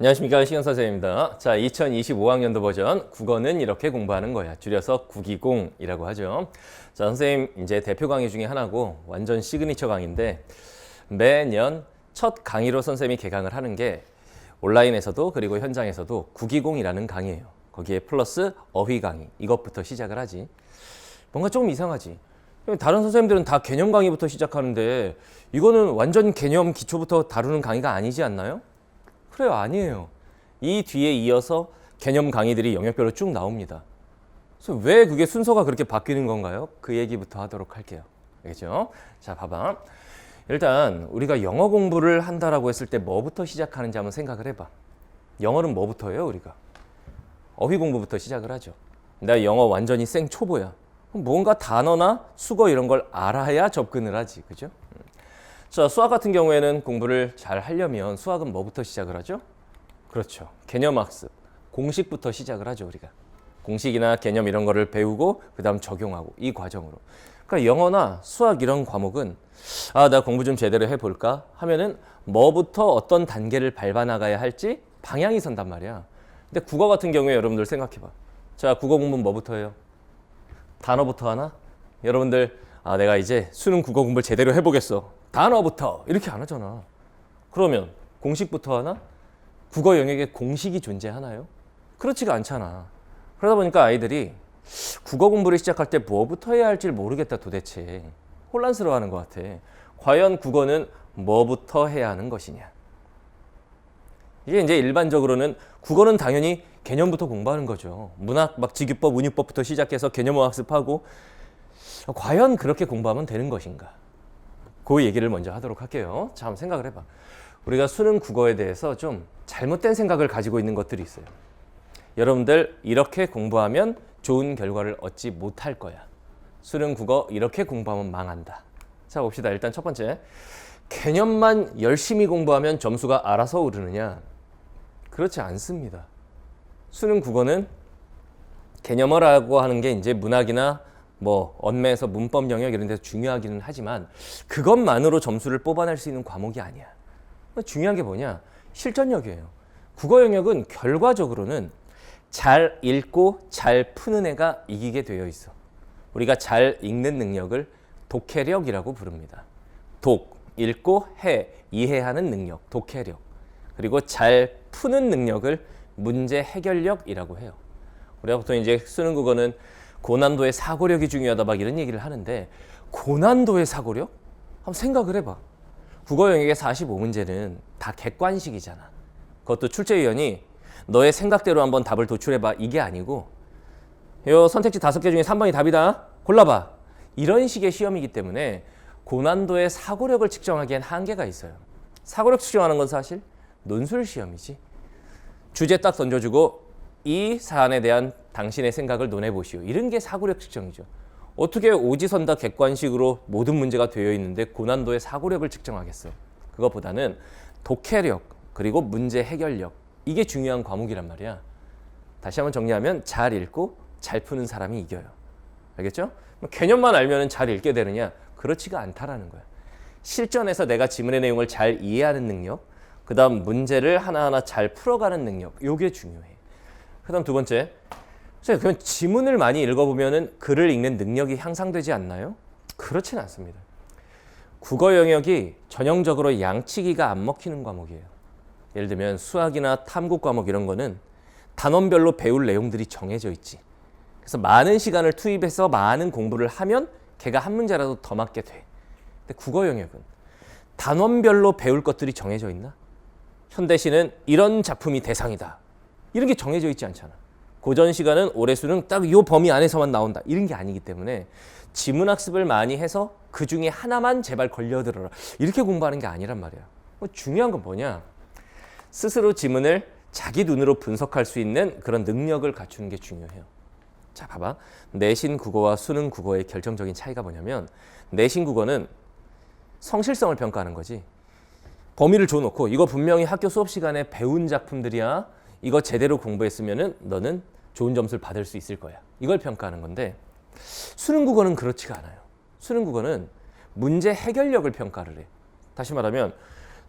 안녕하십니까 시경 선생님입니다. 자, 2025학년도 버전 국어는 이렇게 공부하는 거야. 줄여서 국이공이라고 하죠. 자, 선생님 이제 대표 강의 중에 하나고 완전 시그니처 강의인데 매년 첫 강의로 선생님이 개강을 하는 게 온라인에서도 그리고 현장에서도 국이공이라는 강의예요. 거기에 플러스 어휘 강의 이것부터 시작을 하지. 뭔가 조금 이상하지. 다른 선생님들은 다 개념 강의부터 시작하는데 이거는 완전 개념 기초부터 다루는 강의가 아니지 않나요? 그래요, 아니에요. 이 뒤에 이어서 개념 강의들이 영역별로 쭉 나옵니다. 그래서 왜 그게 순서가 그렇게 바뀌는 건가요? 그 얘기부터 하도록 할게요. 알겠죠? 자, 봐봐. 일단 우리가 영어 공부를 한다라고 했을 때 뭐부터 시작하는지 한번 생각을 해봐. 영어는 뭐부터 해요, 우리가? 어휘 공부부터 시작을 하죠. 나 영어 완전히 생 초보야. 뭔가 단어나 수거 이런 걸 알아야 접근을 하지, 그죠? 음. 자, 수학 같은 경우에는 공부를 잘 하려면 수학은 뭐부터 시작을 하죠? 그렇죠. 개념 학습. 공식부터 시작을 하죠, 우리가. 공식이나 개념 이런 거를 배우고 그다음 적용하고 이 과정으로. 그러니까 영어나 수학 이런 과목은 아, 나 공부 좀 제대로 해 볼까? 하면은 뭐부터 어떤 단계를 밟아 나가야 할지 방향이 선단 말이야. 근데 국어 같은 경우에 여러분들 생각해 봐. 자, 국어 공부는 뭐부터 해요? 단어부터 하나? 여러분들 아, 내가 이제 수능 국어 공부를 제대로 해 보겠어. 단어부터 이렇게 안 하잖아. 그러면 공식부터 하나? 국어 영역에 공식이 존재하나요? 그렇지가 않잖아. 그러다 보니까 아이들이 국어 공부를 시작할 때 뭐부터 해야 할지 모르겠다 도대체 혼란스러워 하는 것 같아. 과연 국어는 뭐부터 해야 하는 것이냐? 이게 이제 일반적으로는 국어는 당연히 개념부터 공부하는 거죠. 문학 막 직유법, 운유법부터 시작해서 개념어 학습하고 과연 그렇게 공부하면 되는 것인가? 그 얘기를 먼저 하도록 할게요. 자, 한번 생각을 해봐. 우리가 수능 국어에 대해서 좀 잘못된 생각을 가지고 있는 것들이 있어요. 여러분들 이렇게 공부하면 좋은 결과를 얻지 못할 거야. 수능 국어 이렇게 공부하면 망한다. 자, 봅시다. 일단 첫 번째. 개념만 열심히 공부하면 점수가 알아서 오르느냐? 그렇지 않습니다. 수능 국어는 개념어라고 하는 게 이제 문학이나 뭐 언매에서 문법 영역 이런 데서 중요하기는 하지만 그것만으로 점수를 뽑아낼 수 있는 과목이 아니야. 중요한 게 뭐냐? 실전력이에요. 국어 영역은 결과적으로는 잘 읽고 잘 푸는 애가 이기게 되어 있어. 우리가 잘 읽는 능력을 독해력이라고 부릅니다. 독, 읽고 해, 이해하는 능력, 독해력. 그리고 잘 푸는 능력을 문제 해결력이라고 해요. 우리가 보통 이제 쓰는 국어는 고난도의 사고력이 중요하다 막 이런 얘기를 하는데 고난도의 사고력? 한번 생각을 해봐. 국어 영역의 45문제는 다 객관식이잖아. 그것도 출제위원이 너의 생각대로 한번 답을 도출해봐 이게 아니고 요 선택지 다섯 개 중에 3번이 답이다. 골라봐. 이런 식의 시험이기 때문에 고난도의 사고력을 측정하기엔 한계가 있어요. 사고력 측정하는 건 사실 논술 시험이지. 주제 딱 던져주고 이 사안에 대한 당신의 생각을 논해 보시오. 이런 게 사고력 측정이죠. 어떻게 오지선 다 객관식으로 모든 문제가 되어 있는데 고난도의 사고력을 측정하겠어? 그것보다는 독해력 그리고 문제 해결력 이게 중요한 과목이란 말이야. 다시 한번 정리하면 잘 읽고 잘 푸는 사람이 이겨요. 알겠죠? 개념만 알면 잘 읽게 되느냐? 그렇지가 않다라는 거야. 실전에서 내가 지문의 내용을 잘 이해하는 능력, 그 다음 문제를 하나하나 잘 풀어가는 능력, 요게 중요해. 그 다음 두 번째, 그럼 지문을 많이 읽어보면 글을 읽는 능력이 향상되지 않나요? 그렇진 않습니다. 국어 영역이 전형적으로 양치기가 안 먹히는 과목이에요. 예를 들면 수학이나 탐구 과목 이런 거는 단원별로 배울 내용들이 정해져 있지. 그래서 많은 시간을 투입해서 많은 공부를 하면 걔가 한 문제라도 더 맞게 돼. 근데 국어 영역은 단원별로 배울 것들이 정해져 있나? 현대시는 이런 작품이 대상이다. 이런 게 정해져 있지 않잖아. 고전 시간은 올해 수능 딱이 범위 안에서만 나온다. 이런 게 아니기 때문에 지문 학습을 많이 해서 그 중에 하나만 제발 걸려들어라. 이렇게 공부하는 게 아니란 말이야. 뭐 중요한 건 뭐냐? 스스로 지문을 자기 눈으로 분석할 수 있는 그런 능력을 갖추는 게 중요해요. 자, 봐봐. 내신 국어와 수능 국어의 결정적인 차이가 뭐냐면 내신 국어는 성실성을 평가하는 거지. 범위를 줘놓고 이거 분명히 학교 수업 시간에 배운 작품들이야. 이거 제대로 공부했으면은 너는 좋은 점수를 받을 수 있을 거야. 이걸 평가하는 건데 수능 국어는 그렇지가 않아요. 수능 국어는 문제 해결력을 평가를 해. 다시 말하면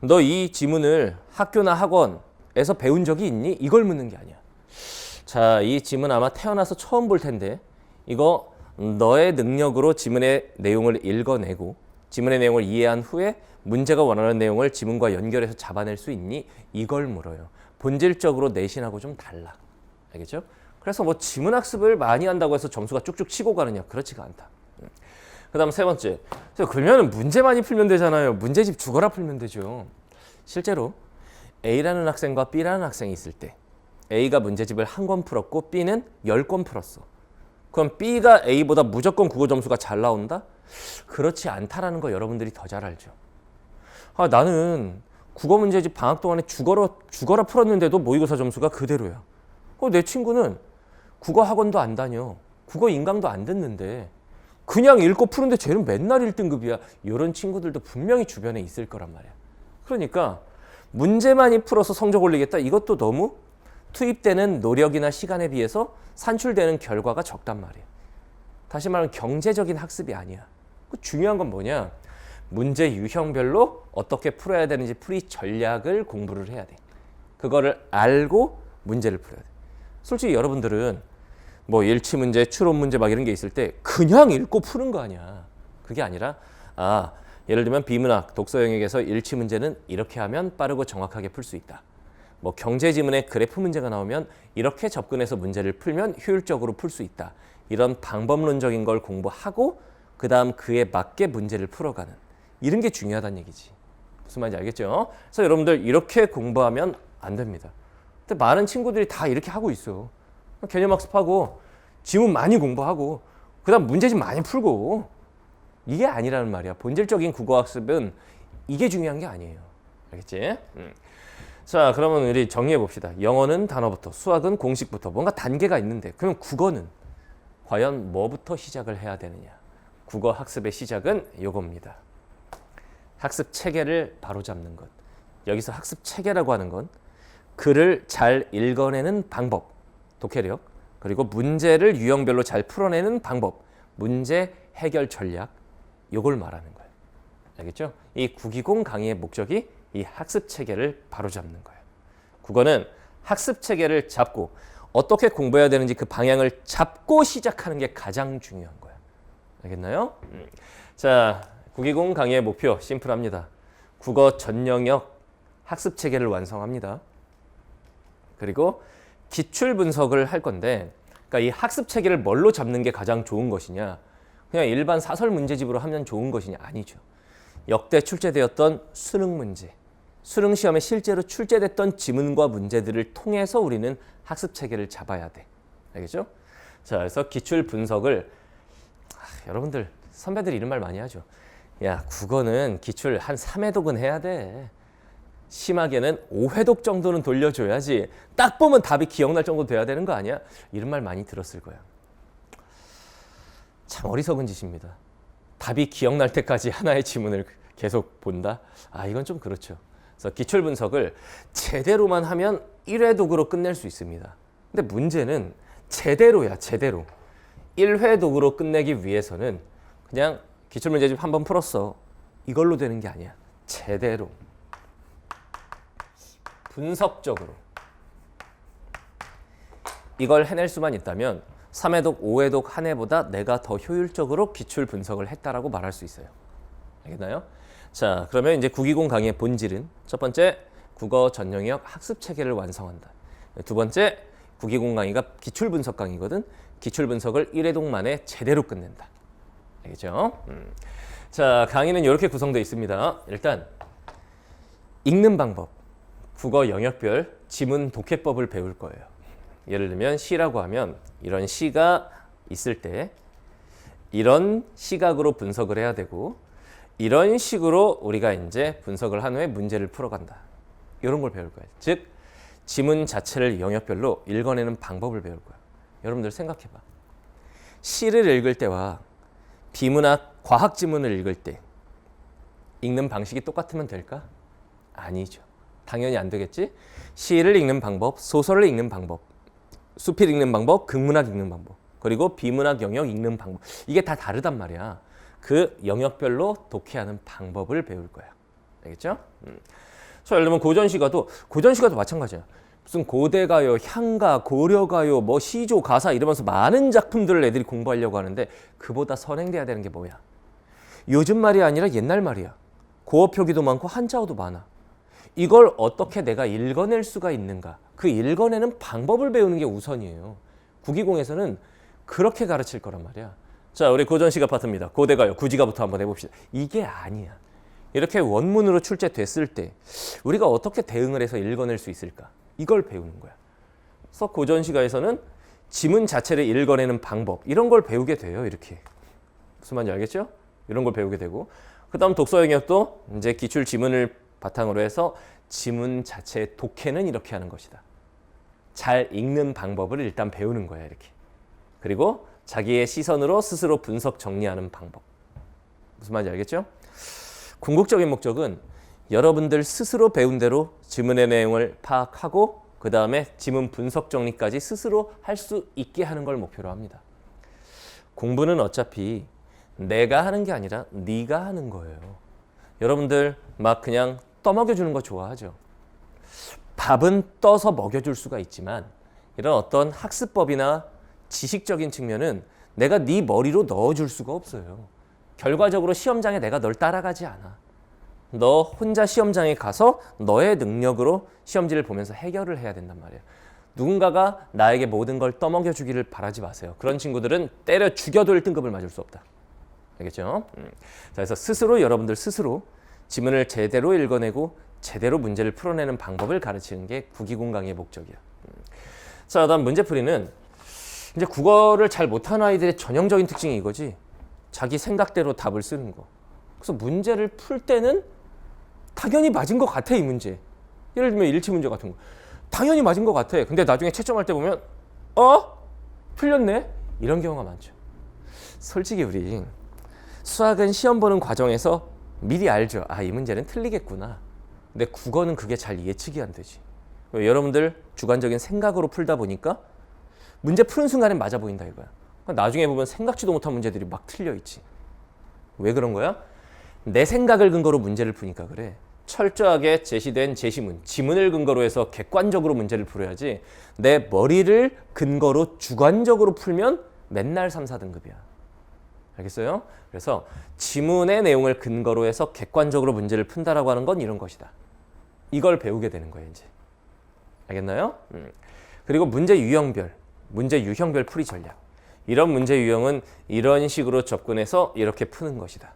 너 이 지문을 학교나 학원 학습에서 배운 적이 있니? 이걸 묻는 게 아니야. 자, 이 지문 아마 태어나서 처음 볼 텐데 이거 너의 능력으로 지문의 내용을 읽어내고 지문의 내용을 이해한 후에 문제가 원하는 내용을 지문과 연결해서 잡아낼 수 있니? 이걸 물어요. 본질적으로 내신하고 좀 달라. 알겠죠? 그래서 뭐 지문 학습을 많이 한다고 해서 점수가 쭉쭉 치고 가느냐? 그렇지가 않다. 그 다음 세 번째. 그러면 문제 많이 풀면 되잖아요. 문제집 죽어라 풀면 되죠. 실제로 A라는 학생과 B라는 학생이 있을 때 A가 문제집을 한 권 풀었고 B는 열 권 풀었어. 그럼 B가 A보다 무조건 국어 점수가 잘 나온다? 그렇지 않다라는 거 여러분들이 더 잘 알죠. 아, 나는 국어 문제집 방학 동안에 죽어라, 죽어라 풀었는데도 모의고사 점수가 그대로야. 어, 내 친구는 국어 학원도 안 다녀. 국어 인강도 안 듣는데 그냥 읽고 푸는데 쟤는 맨날 1등급이야. 이런 친구들도 분명히 주변에 있을 거란 말이야. 그러니까 문제 많이 풀어서 성적 올리겠다. 이것도 너무 투입되는 노력이나 시간에 비해서 산출되는 결과가 적단 말이야. 다시 말하면 경제적인 학습이 아니야. 그 중요한 건 뭐냐? 문제 유형별로 어떻게 풀어야 되는지 풀이 전략을 공부를 해야 돼. 그거를 알고 문제를 풀어야 돼. 솔직히 여러분들은 뭐 일치 문제, 추론 문제 막 이런 게 있을 때 그냥 읽고 푸는 거 아니야. 그게 아니라 아 예를 들면 비문학 독서 영역에서 일치 문제는 이렇게 하면 빠르고 정확하게 풀 수 있다. 뭐 경제 지문에 그래프 문제가 나오면 이렇게 접근해서 문제를 풀면 효율적으로 풀 수 있다. 이런 방법론적인 걸 공부하고 그다음 그에 맞게 문제를 풀어가는 이런 게 중요하다는 얘기지. 무슨 말인지 알겠죠? 그래서 여러분들 이렇게 공부하면 안 됩니다. 근데 많은 친구들이 다 이렇게 하고 있어. 개념 학습하고 지문 많이 공부하고 그다음 문제집 많이 풀고 이게 아니라는 말이야. 본질적인 국어 학습은 이게 중요한 게 아니에요. 알겠지? 음. 자, 그러면 우리 정리해 봅시다. 영어는 단어부터, 수학은 공식부터 뭔가 단계가 있는데 그러면 국어는 과연 뭐부터 시작을 해야 되느냐? 국어 학습의 시작은 요겁니다. 학습 체계를 바로잡는 것. 여기서 학습 체계라고 하는 건 글을 잘 읽어내는 방법, 독해력, 그리고 문제를 유형별로 잘 풀어내는 방법, 문제 해결 전략, 요걸 말하는 거예요. 알겠죠? 이 국이공 강의의 목적이 이 학습 체계를 바로잡는 거예요. 국어는 학습 체계를 잡고 어떻게 공부해야 되는지 그 방향을 잡고 시작하는 게 가장 중요한 거야. 알겠나요? 음. 자, 국이공 강의의 목표 심플합니다. 국어 전 영역 학습 체계를 완성합니다. 그리고 기출 분석을 할 건데, 그러니까 이 학습 체계를 뭘로 잡는 게 가장 좋은 것이냐? 그냥 일반 사설 문제집으로 하면 좋은 것이냐? 아니죠. 역대 출제되었던 수능 문제, 수능 시험에 실제로 출제됐던 지문과 문제들을 통해서 우리는 학습 체계를 잡아야 돼. 알겠죠? 자, 그래서 기출 분석을 아, 여러분들 선배들이 이런 말 많이 하죠. 야, 국어는 기출 한 3회독은 해야 돼. 심하게는 5회독 정도는 돌려줘야지. 딱 보면 답이 기억날 정도 돼야 되는 거 아니야? 이런 말 많이 들었을 거야. 참 어리석은 짓입니다. 답이 기억날 때까지 하나의 지문을 계속 본다? 아, 이건 좀 그렇죠. 그래서 기출 분석을 제대로만 하면 1회독으로 끝낼 수 있습니다. 근데 문제는 제대로야, 제대로. 1회독으로 끝내기 위해서는 그냥 기출 문제집 한 번 풀었어. 이걸로 되는 게 아니야. 제대로. 분석적으로. 이걸 해낼 수만 있다면 3회독, 5회독 한 해보다 내가 더 효율적으로 기출 분석을 했다라고 말할 수 있어요. 알겠나요? 자, 그러면 이제 국이공 강의의 본질은 첫 번째 국어 전 영역 학습 체계를 완성한다. 두 번째 국이공 강의가 기출 분석 강의거든. 기출 분석을 1회독 만에 제대로 끝낸다. 알겠죠? 음. 자, 강의는 이렇게 구성되어 있습니다. 일단 읽는 방법, 국어 영역별 지문 독해법을 배울 거예요. 예를 들면 시라고 하면 이런 시가 있을 때 이런 시각으로 분석을 해야 되고 이런 식으로 우리가 이제 분석을 한 후에 문제를 풀어간다. 이런 걸 배울 거예요. 즉 지문 자체를 영역별로 읽어내는 방법을 배울 거예요. 여러분들 생각해봐. 시를 읽을 때와 비문학 과학 지문을 읽을 때 읽는 방식이 똑같으면 될까? 아니죠. 당연히 안 되겠지. 시를 읽는 방법, 소설을 읽는 방법, 수필 읽는 방법, 극문학 읽는 방법, 그리고 비문학 영역 읽는 방법. 이게 다 다르단 말이야. 그 영역별로 독해하는 방법을 배울 거야. 알겠죠? 음. 자, 예를 들면 고전시가도 고전시가도 마찬가지야. 무슨 고대가요, 향가, 고려가요, 뭐 시조, 가사 이러면서 많은 작품들을 애들이 공부하려고 하는데 그보다 선행돼야 되는 게 뭐야? 요즘 말이 아니라 옛날 말이야. 고어 표기도 많고 한자어도 많아. 이걸 어떻게 내가 읽어낼 수가 있는가? 그 읽어내는 방법을 배우는 게 우선이에요. 국기공에서는 그렇게 가르칠 거란 말이야. 자, 우리 고전시가 파트입니다. 고대가요, 구지가부터 한번 해봅시다. 이게 아니야. 이렇게 원문으로 출제됐을 때 우리가 어떻게 대응을 해서 읽어낼 수 있을까? 이걸 배우는 거야. 그래서 고전시가에서는 지문 자체를 읽어내는 방법 이런 걸 배우게 돼요. 이렇게 무슨 말인지 알겠죠? 이런 걸 배우게 되고 그 다음 독서 영역도 이제 기출 지문을 바탕으로 해서 지문 자체의 독해는 이렇게 하는 것이다. 잘 읽는 방법을 일단 배우는 거야 이렇게. 그리고 자기의 시선으로 스스로 분석 정리하는 방법. 무슨 말인지 알겠죠? 궁극적인 목적은 여러분들 스스로 배운 대로 지문의 내용을 파악하고 그 다음에 지문 분석 정리까지 스스로 할 수 있게 하는 걸 목표로 합니다. 공부는 어차피 내가 하는 게 아니라 네가 하는 거예요. 여러분들 막 그냥 떠먹여 주는 거 좋아하죠. 밥은 떠서 먹여줄 수가 있지만 이런 어떤 학습법이나 지식적인 측면은 내가 네 머리로 넣어줄 수가 없어요. 결과적으로 시험장에 내가 널 따라가지 않아. 너 혼자 시험장에 가서 너의 능력으로 시험지를 보면서 해결을 해야 된단 말이야. 누군가가 나에게 모든 걸 떠먹여 주기를 바라지 마세요. 그런 친구들은 때려 죽여도 1등급을 맞을 수 없다. 알겠죠? 음. 자, 그래서 스스로 여러분들 스스로 지문을 제대로 읽어내고 제대로 문제를 풀어내는 방법을 가르치는 게 국기공 강의 목적이야. 음. 자, 다음 문제풀이는 이제 국어를 잘 못하는 아이들의 전형적인 특징이 이거지. 자기 생각대로 답을 쓰는 거. 그래서 문제를 풀 때는 당연히 맞은 것 같아 이 문제. 예를 들면 일치 문제 같은 거. 당연히 맞은 것 같아. 근데 나중에 채점할 때 보면 어? 틀렸네? 이런 경우가 많죠. 솔직히 우리 수학은 시험 보는 과정에서 미리 알죠. 아, 이 문제는 틀리겠구나. 근데 국어는 그게 잘 예측이 안 되지. 여러분들 주관적인 생각으로 풀다 보니까 문제 푸는 순간에 맞아 보인다 이거야. 나중에 보면 생각지도 못한 문제들이 막 틀려 있지. 왜 그런 거야? 내 생각을 근거로 문제를 푸니까 그래. 철저하게 제시된 제시문, 지문을 근거로 해서 객관적으로 문제를 풀어야지 내 머리를 근거로 주관적으로 풀면 맨날 3, 4등급이야. 알겠어요? 그래서 지문의 내용을 근거로 해서 객관적으로 문제를 푼다라고 하는 건 이런 것이다. 이걸 배우게 되는 거예요, 이제. 알겠나요? 음. 그리고 문제 유형별, 문제 유형별 풀이 전략. 이런 문제 유형은 이런 식으로 접근해서 이렇게 푸는 것이다.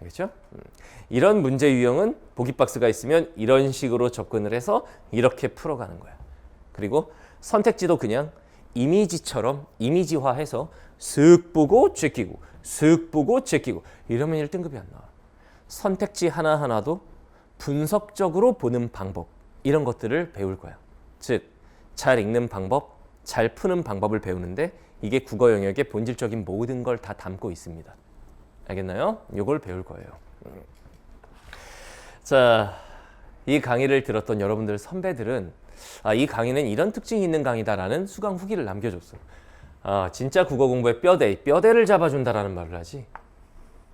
알겠죠? 음. 이런 문제 유형은 보기 박스가 있으면 이런 식으로 접근을 해서 이렇게 풀어가는 거야. 그리고 선택지도 그냥 이미지처럼 이미지화해서 쓱 보고 제끼고 쓱 보고 제끼고 이러면 1등급이 안 나와. 선택지 하나하나도 분석적으로 보는 방법 이런 것들을 배울 거야. 즉, 잘 읽는 방법, 잘 푸는 방법을 배우는데 이게 국어 영역의 본질적인 모든 걸 다 담고 있습니다. 알겠나요? 이걸 배울 거예요. 음. 자, 이 강의를 들었던 여러분들 선배들은 아, 이 강의는 이런 특징이 있는 강의다라는 수강 후기를 남겨줬어. 아, 진짜 국어 공부의 뼈대, 뼈대를 잡아준다라는 말을 하지.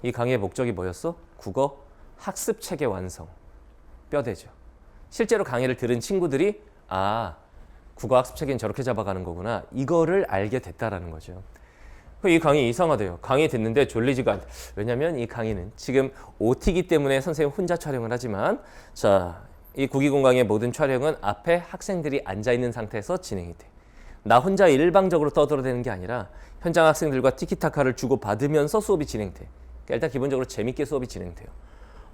이 강의의 목적이 뭐였어? 국어 학습 체계 완성. 뼈대죠. 실제로 강의를 들은 친구들이 아, 국어 학습 체계는 저렇게 잡아가는 거구나. 이거를 알게 됐다라는 거죠. 이 강의 이상하대요. 강의 듣는데 졸리지가 않다. 왜냐면 이 강의는 지금 OT이기 때문에 선생님 혼자 촬영을 하지만 자, 이 국기공강의 모든 촬영은 앞에 학생들이 앉아 있는 상태에서 진행이 돼. 나 혼자 일방적으로 떠들어대는 게 아니라 현장 학생들과 티키타카를 주고 받으면서 수업이 진행돼. 그러니까 일단 기본적으로 재밌게 수업이 진행돼요.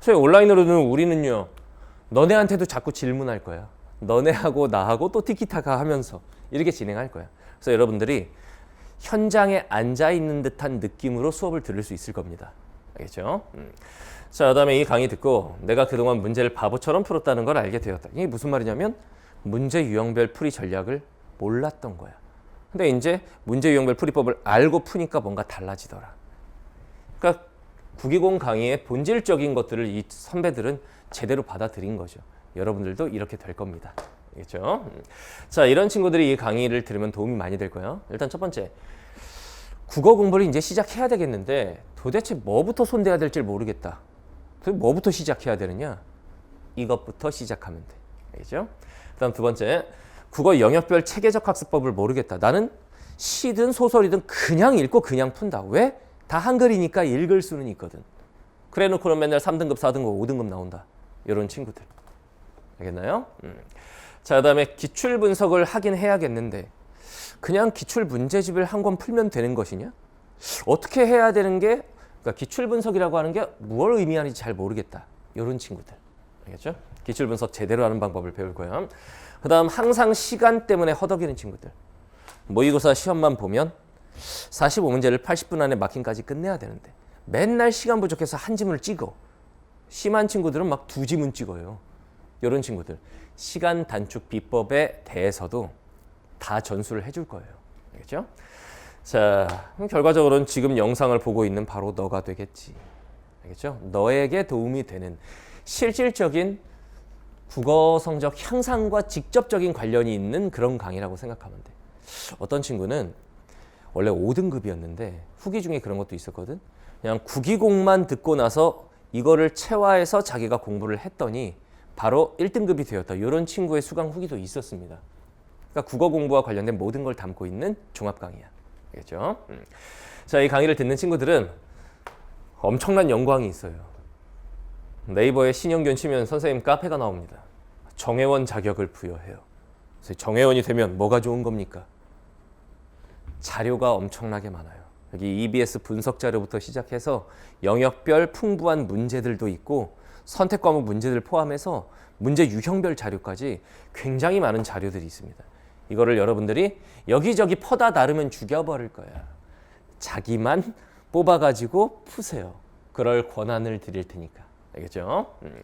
소위 온라인으로는 우리는요. 너네한테도 자꾸 질문할 거야. 너네하고 나하고 또 티키타카 하면서 이렇게 진행할 거야. 그래서 여러분들이 현장에 앉아 있는 듯한 느낌으로 수업을 들을 수 있을 겁니다. 알겠죠? 음. 자, 그다음에 이 강의 듣고 내가 그동안 문제를 바보처럼 풀었다는 걸 알게 되었다. 이게 무슨 말이냐면 문제 유형별 풀이 전략을 몰랐던 거야. 근데 이제 문제 유형별 풀이법을 알고 푸니까 뭔가 달라지더라. 그러니까 국기공 강의의 본질적인 것들을 이 선배들은 제대로 받아들인 거죠. 여러분들도 이렇게 될 겁니다. 음. 자, 이런 친구들이 이 강의를 들으면 도움이 많이 될 거예요. 일단 첫 번째, 국어 공부를 이제 시작해야 되겠는데 도대체 뭐부터 손대야 될지 모르겠다. 뭐부터 시작해야 되느냐? 이것부터 시작하면 돼. 알겠죠? 그다음 두 번째, 국어 영역별 체계적 학습법을 모르겠다. 나는 시든 소설이든 그냥 읽고 그냥 푼다. 왜? 다 한글이니까 읽을 수는 있거든. 그래 놓고는 맨날 3등급, 4등급, 5등급 나온다. 이런 친구들. 알겠나요? 음. 자, 그 다음에 기출 분석을 하긴 해야겠는데 그냥 기출 문제집을 한 권 풀면 되는 것이냐? 어떻게 해야 되는 게 그러니까 기출 분석이라고 하는 게 무엇을 의미하는지 잘 모르겠다. 이런 친구들. 알겠죠? 기출 분석 제대로 하는 방법을 배울 거예요. 그다음 항상 시간 때문에 허덕이는 친구들. 모의고사 시험만 보면 45문제를 80분 안에 마킹까지 끝내야 되는데 맨날 시간 부족해서 한 지문을 찍어. 심한 친구들은 막 두 지문 찍어요. 이런 친구들 시간 단축 비법에 대해서도 다 전수를 해줄 거예요. 알겠죠? 자, 결과적으로는 지금 영상을 보고 있는 바로 너가 되겠지. 알겠죠? 너에게 도움이 되는 실질적인 국어 성적 향상과 직접적인 관련이 있는 그런 강의라고 생각하면 돼. 어떤 친구는 원래 5등급이었는데 후기 중에 그런 것도 있었거든. 그냥 국기공만 듣고 나서 이거를 체화해서 자기가 공부를 했더니 바로 1등급이 되었다. 이런 친구의 수강 후기도 있었습니다. 그러니까 국어 공부와 관련된 모든 걸 담고 있는 종합 강의야. 알겠죠? 음. 자, 이 강의를 듣는 친구들은 엄청난 영광이 있어요. 네이버에 신영균 치면 선생님 카페가 나옵니다. 정회원 자격을 부여해요. 정회원이 되면 뭐가 좋은 겁니까? 자료가 엄청나게 많아요. 여기 EBS 분석 자료부터 시작해서 영역별 풍부한 문제들도 있고 선택 과목 문제들 포함해서 문제 유형별 자료까지 굉장히 많은 자료들이 있습니다. 이거를 여러분들이 여기저기 퍼다 나르면 죽여버릴 거야. 자기만 뽑아가지고 푸세요. 그럴 권한을 드릴 테니까. 알겠죠? 음.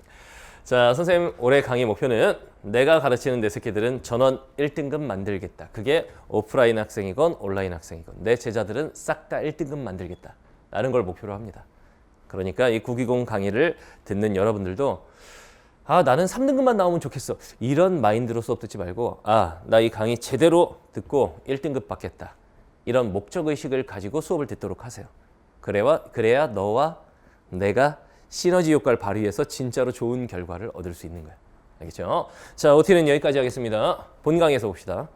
자, 선생님 올해 강의 목표는 내가 가르치는 내 새끼들은 전원 1등급 만들겠다. 그게 오프라인 학생이건 온라인 학생이건 내 제자들은 싹 다 1등급 만들겠다. 라는 걸 목표로 합니다. 그러니까 이 9기공 강의를 듣는 여러분들도 아, 나는 3등급만 나오면 좋겠어. 이런 마인드로 수업 듣지 말고 아, 나 이 강의 제대로 듣고 1등급 받겠다. 이런 목적 의식을 가지고 수업을 듣도록 하세요. 그래야 그래야 너와 내가 시너지 효과를 발휘해서 진짜로 좋은 결과를 얻을 수 있는 거야. 알겠죠? 자, OT는 여기까지 하겠습니다. 본 강의에서 봅시다.